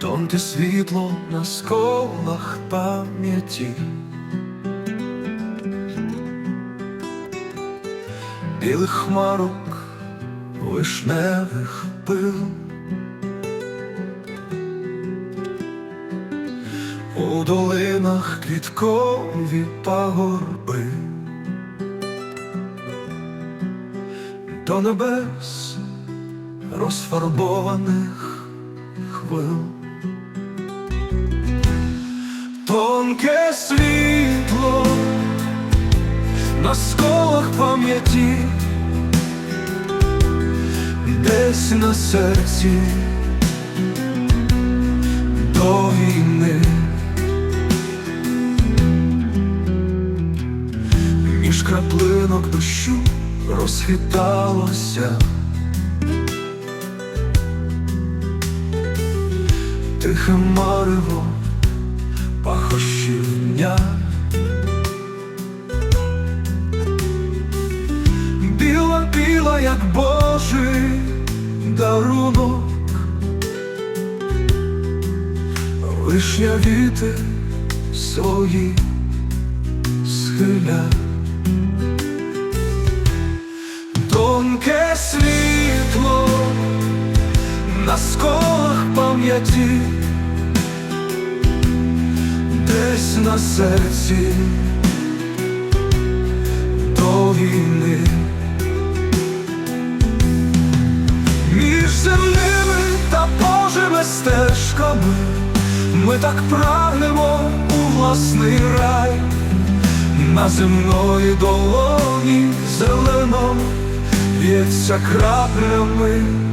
Тонке світло на сколах пам'яті, білих хмарок, вишневих пил. У долинах квіткові пагорби, до небес розфарбованих хвил. Тонке світло на сколах пам'яті, десь на серці до війни. Між краплинок дощу розхиталося. Тихе марево пахощів дня. Біла, біла, як Божий дарунок, вишня віти свої схиля. На пам'яті, десь на серці до війни. Між земними та Божими стежками ми так прагнемо у власний рай, на земної долоні зелено б'ється краплями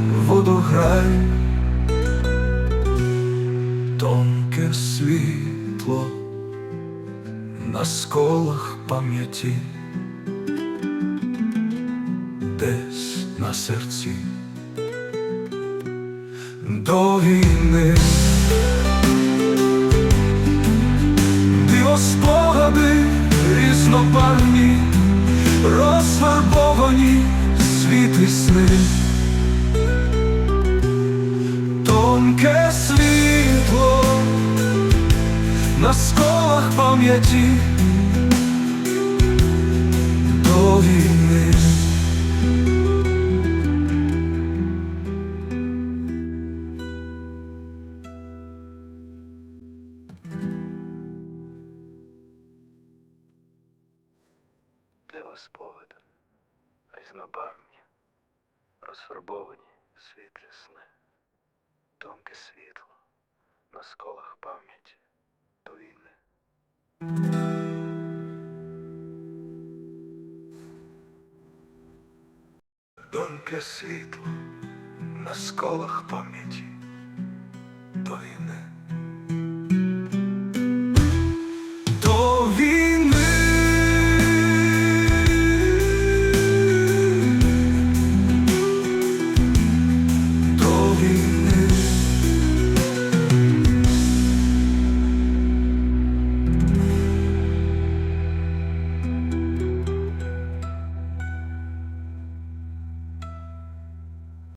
тонке світло на сколах пам'яті, десь на серці до війни. Диво спогади різнобарвні, розфарбовані світи сни, на сколах пам'яті до війни. Диво спогади, різнобарвні, розфарбовані світлі сни, тонке світло на сколах пам'яті до війни. Тонке світло на сколах пам'яті